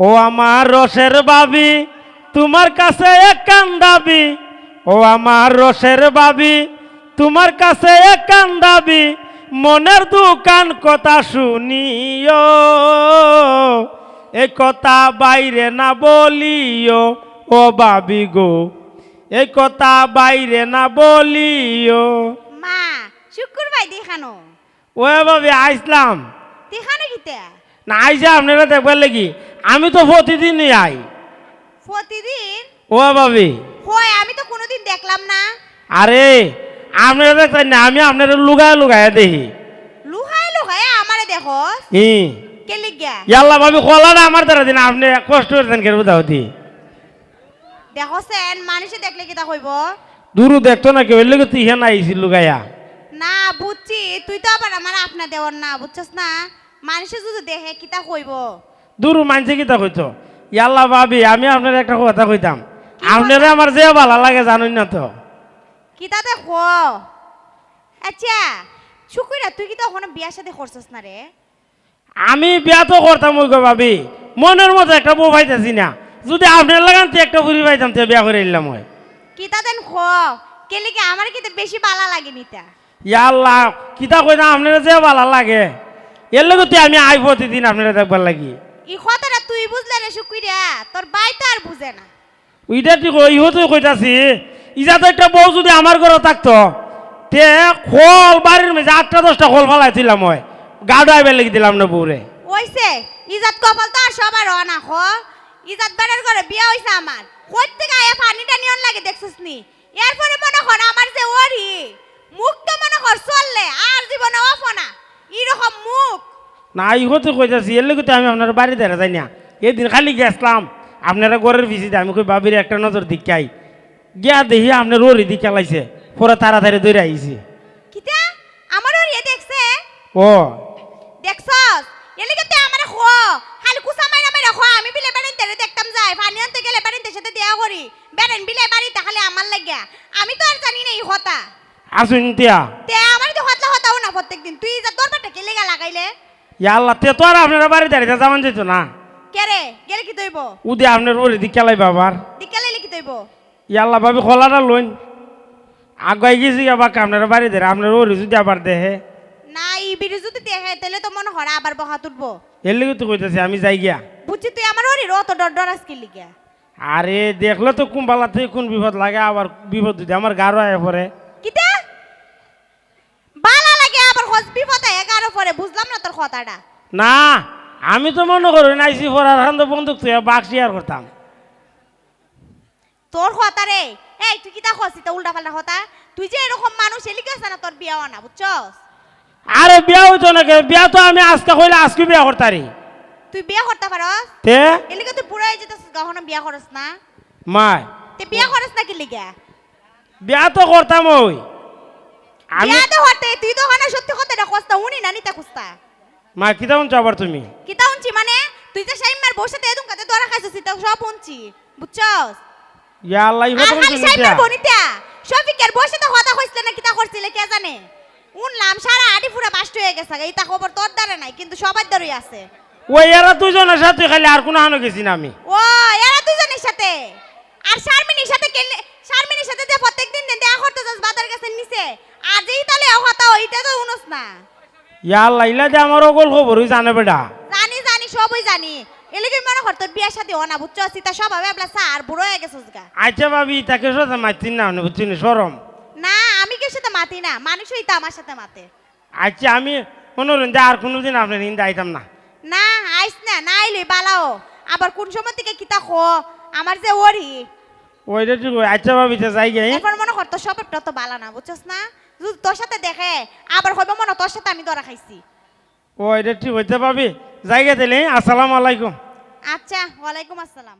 ও আমার রসের বাবি তোমার কাছে এক কান দাবি। ও আমার রসের বাবি তোমার কাছে এক কান দাবি। মনের দোকান কথা শুনিও এ কথা বাইরে না বলিও ও বাবি গো। এই কথা বাইরে না বলিও। মা শুক্রবার দেখানো। ও বাবি আইসলাম। দেখানো কিতে? না আইসা আপনারা দেখবার লাগি। আমি তো প্রতিদিনই আই। প্রতিদিন? ও ভাবি হয় আমি তো কোনোদিন দেখলাম না। আরে আপনারা দেখতেন না আমি আপনারা লুগায় লুগায় দেখি। লুহাই লুহাই আমারে দেখো হি কে লিগা ইয়াল্লা ভাবি কলাটা আমার দ্বারা দিন আপনি কষ্ট করতেন কেন বুঝাও দি? দেখছেন মানুষে দেখলে কিতা কইব দূরও দেখতো না কেউ এলে তুই ইহান আইসি লুগাইয়া না বুঝছি তুই তো আবার আমার আপনা দেওয়ার না বুঝছস না? মানুষে যদি দেখে কিতা কইব? দূরও মানছে কিতা কইতো? ইয়াল্লা ভাবি আমি আপনার একটা কথা কইতাম। আপনারা আমার যে ভালো লাগে জানুন না তো। কিতা দেখ আচ্ছা শুকুরা তুই কি তো ওখানে বিয়ার সাথে করছস না রে? আমি বিয়া তো করতাম ওই গো ভাবি। মনের মতো একটা বউ পাইতেছি না। যদি আপনার লাগান তো একটা বুড়ি পাইতাম তো বিয়া করে এলাম হয়। কিতা দেন খ কেলে কি আমার কিতে বেশি বালা লাগে নিতা ইয়াল্লা কিতা কইতাম আপনারা যে ভালো লাগে। এর লগে তো আমি আই প্রতিদিন আপনারা দেখবার লাগি। ই কথাটা তুই বুঝলে রে শুকুরা তোর বাই তো আর বুঝে না। ওইটা ঠিক ইহো তো কইতাছি ইজা তো একটা বউ যদি আমার ঘরে থাকতো তে খোল বাড়ির মেঝে আটটা দশটা খোল ফালাই দিলাম হয় গা ডুয়াইবার লাগি দিলাম না বউরে। ওইছে ইজাত কপাল তো আর সবার র না খ ইজাত বেড়ার ঘরে বিয়া হইছে আমার। কই থেকে আয়া পানি টানি অন লাগে দেখছিস নি? এরপরে মনে কর আমার যে ওরি মুখ তো মনে কর চললে আর জীবনে অফ না। এরকম মুখ। না ইহো তো কইতাছি এর লগে আমি আপনার বাড়ি ধরে যাই না। এদিন খালি গেছলাম আপনারা ঘরের ভিসিতে আমি কই বাবির একটা নজর দিকাই গিয়া দেখি আপনার ওরি দিকে লাইছে পরে তাড়াতাড়ি দৌড়ে আইছি। কিতা? আমার ওরি দেখছে? ও। দেখছস? এলিগে তে আমারে খ খালি কুসা মাইরা মাইরা খ আমি বিলে বাড়িতে তেরে দেখতাম যাই পানি আনতে গেলে বাড়িতে সাথে দেয়া করি। বেরেন বিলে বাড়িতে খালি আমার লাগিয়া। আমি তো আর জানি না এই হতা আসুন তিয়া। প্রত্যেকদিন। তুই যা তোর বাটা কে লেগা লাগাইলে? তে তো আর আপনারা বাড়ি দাঁড়িয়ে যাওয়ান যেত না। কে রে? গেলে কি তৈব? উদে আপনার ওরি দিকে লাই বাবার দিকে লাইলে কি তৈব? ইয়াল্লা ভাবি খোলাটা লইন। আগাই গেছি আবার আপনার বাড়ি ধরে আপনার ওরি যদি আবার দেহে। না বিড়ি যদি দেখে তাহলে তো মনে হরা আবার বহা তুলবো। এর লেগে তো কইতেছি আমি যাই গিয়া। বুঝছি তুই আমার ওরি অত ডর ডর আজকে লিগা। আরে দেখলে তো কোন বালা থেকে কোন বিপদ লাগে আবার বিপদ যদি আমার গারো আয় পরে কিতা বালা আবার হস এগারো পরে বুঝলাম না তোর কথাটা? না আমি তো মনে করি নাইসি পড়ার খান তো বন্দুক তুই বাঘ শেয়ার করতাম। তোর কথা রে। এই তুই কিতা খসি তো উল্টা পাল্টা কথা? তুই যে এরকম মানুষ এলিকে আছে না তোর বিয়া না বুঝছস? আরে বিয়া হইতো না কে বিয়া তো আমি আজকে কইলে আজকে বিয়া করতারি। তুই বিয়া করতে পারস? তে? এলিকে তুই পুরো যেতেছিস গহনা বিয়া করস না? মাই। তে বিয়া করস না কি লিগা বিয়া তো করতাম ওই। আমি বিয়া তো হতে তুই তো হানা সত্যি কথা এটা কস্তা উনি না নিতা কুস্তা মা কি তেমন চাবার তুমি? কিতা উনছি মানে? তুই যে সাইমার বসে তে এদুম কাতে দরা খাইছিস তা সব উনছি বুঝছস? ইয়া আল্লাহ তো খালি তুমি সাইমার বনিতা শফিকের বসে তো কথা কইছিল না কিতা করছিলে কে জানে? উনলাম সারা আডি পুরা বাস্ট হয়ে গেছে এইটা খবর তোর দ্বারা নাই কিন্তু সবার দ্বারই আছে। ওই এরা দুজনের সাথে খালি আর কোনো হানো গেছি না আমি। ও এরা দুজনের সাথে? আর শারমিনীর সাথে কেলে শারমিনীর সাথে যে প্রত্যেকদিন দিন দেখা করতে যাস বাজার কাছে নিচে আজই তাহলে কথা ওইটা তো উনস না। ইয়া আল্লাহ ইলা যে আমার অগল খবর হই জানে বেটা। জানি জানি সবই জানি। এলাকি মনে কর তোর বিয়ার সাথে অনা বুঝছ? সীতা সব ভাবে আপনার স্যার বুড়ো হয়ে গেছিস গা আচ্ছা ভাবি তাকে সোজা মারতিন না মানে বুঝছি না সরম না আমি কেউ সাথে মাতি না? মানুষই তো আমার সাথে মাতে। আচ্ছা আমি মনোরঞ্জন যে আর কোনোদিন আপনার হিন্দা আইতাম না। না আইস না না আইলে বালাও। আবার কোন সময় থেকে কিতা খো? আমার যে ওরি ওইটা ঠিক আচ্ছা ভাবি তো যাই গে এখন মনে কর তোর সবেরটা তো বালা না বুঝছস না? যদি তোর সাথে দেখে আবার হইব মনে তোর সাথে আমি ধরা খাইছি। ওইটা ঠিক হইতে পাবি যাই গে তাহলে আসসালামু আলাইকুম। আচ্ছা ওয়ালাইকুম আসসালাম।